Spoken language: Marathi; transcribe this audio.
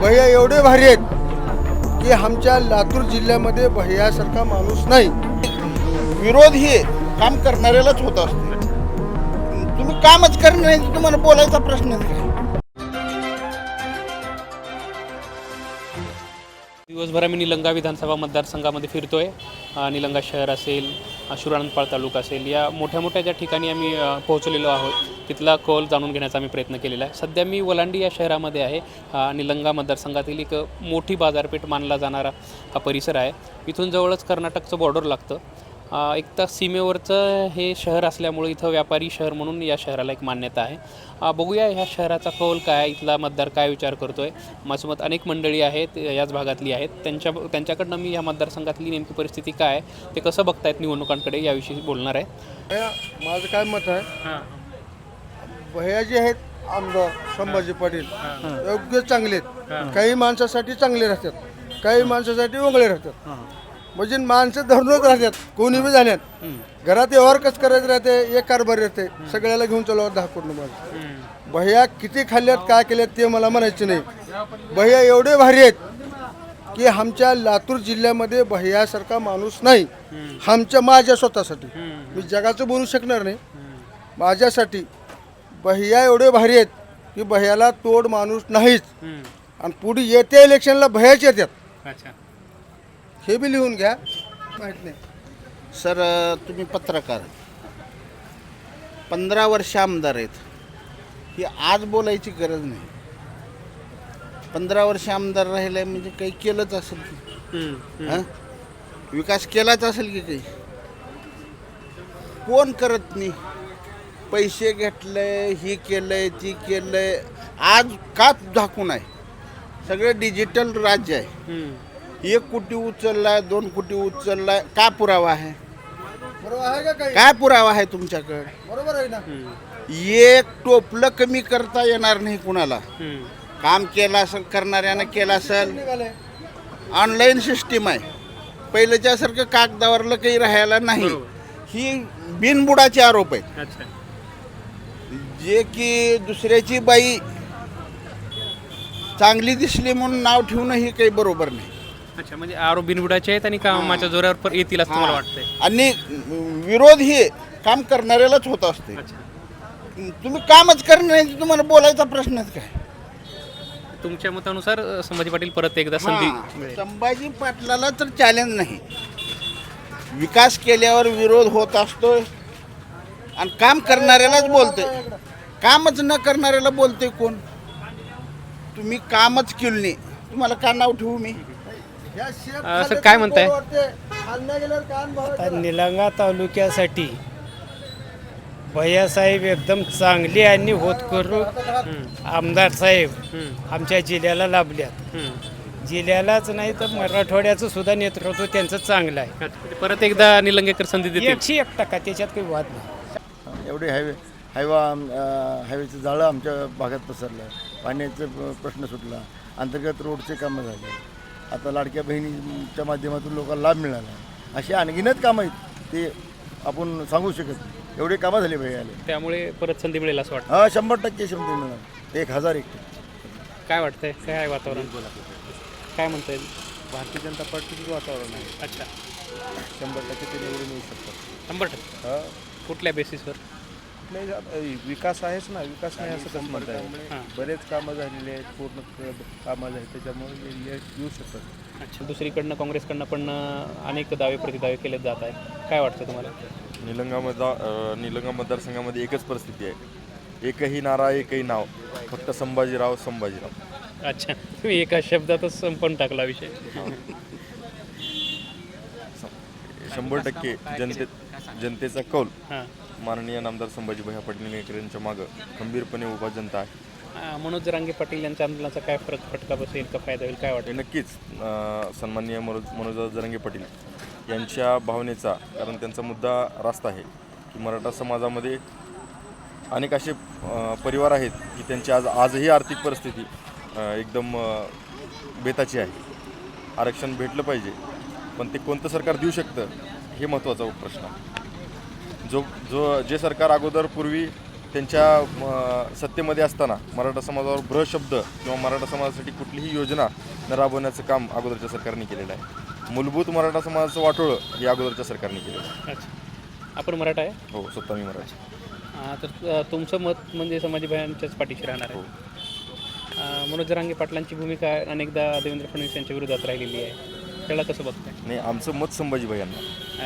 भैया एवढे भारी आहेत की आमच्या लातूर जिल्ह्यामध्ये भैयासारखा माणूस नाही. विरोध हे काम करणाऱ्यालाच होत असते. तुम्ही कामच करणार नाही तुम्हाला बोलायचा प्रश्न नाही. दिवसभर आम्ही निलंगा विधानसभा मतदारसंघामध्ये फिरतोय. निलंगा शहर असेल शुरानंदपाळ तालुका असेल. या मोठ्या मोठ्या ज्या ठिकाणी आम्ही पोहोचलेलो आहोत तिथला कौल जाणून घेण्याचा आम्ही प्रयत्न केलेला आहे. सध्या मी वलांडी या शहरामध्ये आहे. निलंगा मतदारसंघातील एक मोठी बाजारपेठ मानला जाणारा हा परिसर आहे. इथून जवळच कर्नाटकचं बॉर्डर लागतं. एक तर सीमेवरचं हे शहर असल्यामुळे इथं व्यापारी शहर म्हणून या शहराला एक मान्यता आहे. अ, बघूया ह्या शहराचा कौल काय आहे, इथला मतदार काय विचार करतोय. माझ्यासोबत अनेक मंडळी आहेत याच भागातली आहेत. त्यांच्या त्यांच्याकडनं मी या मतदारसंघातली नेमकी परिस्थिती काय आहे ते कसं बघतायत निवडणुकांकडे याविषयी बोलणार आहे. माझं काय मत आहे भैया जे आहेत आमदार संभाजी पाटील योग्य चांगले आहेत. काही माणसासाठी चांगले राहतात काही माणसासाठी वेगळे राहतात. म्हणजे माणसं धरूनच राहतात. कोणी बी झाल्यात घरात व्यवहार कस करायचं राहते? एक कारभार राहते सगळ्याला घेऊन चालवा दहा पूर्ण माझं भैया किती खाल्ल्यात काय केल्यात ते मला म्हणायचे नाही. भैया एवढे भारी आहेत की आमच्या लातूर जिल्ह्यामध्ये भैयासारखा माणूस नाही. आमच्या माझ्या स्वतःसाठी. मी जगाचं बोलू शकणार नाही. माझ्यासाठी भैया एवढे भारी आहेत की भैयाला तोड माणूस नाहीच. आणि पुढे येत्या इलेक्शनला भैयाच येतात अच्छा. हे बी लिहून घ्या. माहीत नाही सर तुम्ही पत्रकार. पंधरा वर्ष आमदार आहेत. ही आज बोलायची गरज नाही. पंधरा वर्ष आमदार राहिले म्हणजे काही केलंच असेल की. हं? विकास केलाच असेल की काही? कोण करत नाही? पैसे घेतले ही केलंय ती केलंय. आज का झाकून आहे? सगळं डिजिटल राज्य आहे. एक कोटी उचललाय दोन कोटी उचललाय. का पुरावा आहे? बरोबर आहे का काही? काय पुरावा आहे तुमच्याकडे? बरोबर आहे ना. एक टोपलं कमी करता येणार नाही कुणाला. काम केलं असेल करणाऱ्यानं केलं असेल. निघाले ऑनलाईन सिस्टीम आहे. पहिल्याच्यासारखं कागदावरलं काही राहायला नाही. ही बिनबुडाचे आरोप आहेत. अच्छा. जे की दुसऱ्याची बाई चांगली दिसली म्हणून नाव ठेवणं हे काही बरोबर नाही. अच्छा म्हणजे आरोप बिनबुडाचे आहेत आणि कामाच्या जोरावर पर येतील असं तुम्हाला वाटतंय? आणि विरोध हे काम करणाऱ्यालाच होत असते. तुम्ही कामच तर तुम्हाला बोलायचा प्रश्नच काय? तुमच्या मतानुसार अ, संभाजी पाटील परत एकदा संधी हां, मिळेल. संभाजी पाटलाला तर चॅलेंज नाही. विकास केल्यावर विरोध होत असतोय आणि काम करणाऱ्यालाच बोलतोय. कामच न करणाऱ्याला बोलतोय कोण? तुम्ही कामच केलं नाही. तुम्हाला का नाव ठेवू मी? असं काय म्हणताय? आता निलंगा तालुक्यासाठी भैयासाहेब एकदम चांगली आणि होतकरू आमदार साहेब आमच्या जिल्ह्याला लाभल्यात. जिल्ह्यालाच नाही तर मराठवाड्याचं सुद्धा नेतृत्व त्यांचं चांगलं आहे. परत एकदा निलंगेकर संधी देतील. एकशे एक टक्का त्याच्यात काही वाद नाही. एवढे हायवे हायवा हायवेचं जाळं आमच्या भागात पसरलं. पाण्याचं प्रश्न सुटला. अंतर्गत रोडचे कामं झाले. आता लाडक्या बहिणीच्या माध्यमातून लोकांना लाभ मिळाला अशी आणखीनच कामं आहेत ते आपण सांगू शकत नाही. एवढे कामं झाले भैयाले त्यामुळे परत संधी मिळेल असं वाटतं? हा शंभर टक्के क्षमते मिळणार. एक हजार एक टक्के. काय वाटतंय? काय आहे वातावरण? काय म्हणता येईल भारतीय जनता पार्टीचं वातावरण आहे. अच्छा. शंभर टक्के ते निवडून येऊ शकतात. शंभर टक्के. कुठल्या बेसिसवर अ, विकास आहेच ना. विकास नाही असं कसं म्हणता हां. येईल बरेच कामं झालेली आहेत पूर्ण क- कामं झाली त्याच्यामुळे येऊ शकतात अच्छा. दुसरीकडनं काँग्रेसकडनं पण अनेक दावे प्रतिदावे केले जात आहेत. काय वाटतं तुम्हाला? निलंगा मतदार निलंगा मतदारसंघामध्ये एकच परिस्थिती आहे. एकही नारा एकही नाव. फक्त संभाजीराव संभाजीराव. अच्छा. तुम्ही एका शब्दातच संपवून टाकला विषय. शंभर टक्के जनते जनतेचा कौल. हां. माननीय नामदार संभाजी भैया पाटील निलंगेकर यांच्या मागं खंबीरपणे उभा जनता आहे. मनोज जरांगे पाटील यांच्या आंदोलनाचा काय फरक फटका बसेल का फायदा होईल काय वाटेल हे नक्कीच अ, सन्माननीय मनोज मनोज जरंगे पाटील यांच्या भावनेचा कारण त्यांचा मुद्दा रास्त आहे की मराठा समाजामध्ये अनेक असे अ, परिवार आहेत की त्यांची आज आजही आर्थिक परिस्थिती अ, एकदम अ, बेताची आहे. आरक्षण भेटलं पाहिजे पण ते कोणतं सरकार देऊ शकतं हे महत्त्वाचा प्रश्न आहे. जो जो जे सरकार अगोदर पूर्वी त्यांच्या सत्तेमध्ये असताना मराठा समाजावर ब्रशब्द किंवा मराठा समाजासाठी कुठलीही योजना न राबवण्याचं काम अगोदरच्या सरकारने केलेलं आहे. मूलभूत मराठा समाजाचं वाटोळं हे अगोदरच्या सरकारने केलेलं आहे. अच्छा. आपण मराठा आहे? हो स्वतः मी मराठी तर तुमचं मत म्हणजे संभाजी भायांच्याच पाठीशी राहणार आहे. अं, मनोज जरांगे पाटलांची भूमिका अनेकदा देवेंद्र फडणवीस यांच्या विरोधात राहिलेली आहे. त्याला कसं बघताय? नाही आमचं मत संभाजीभाई यांना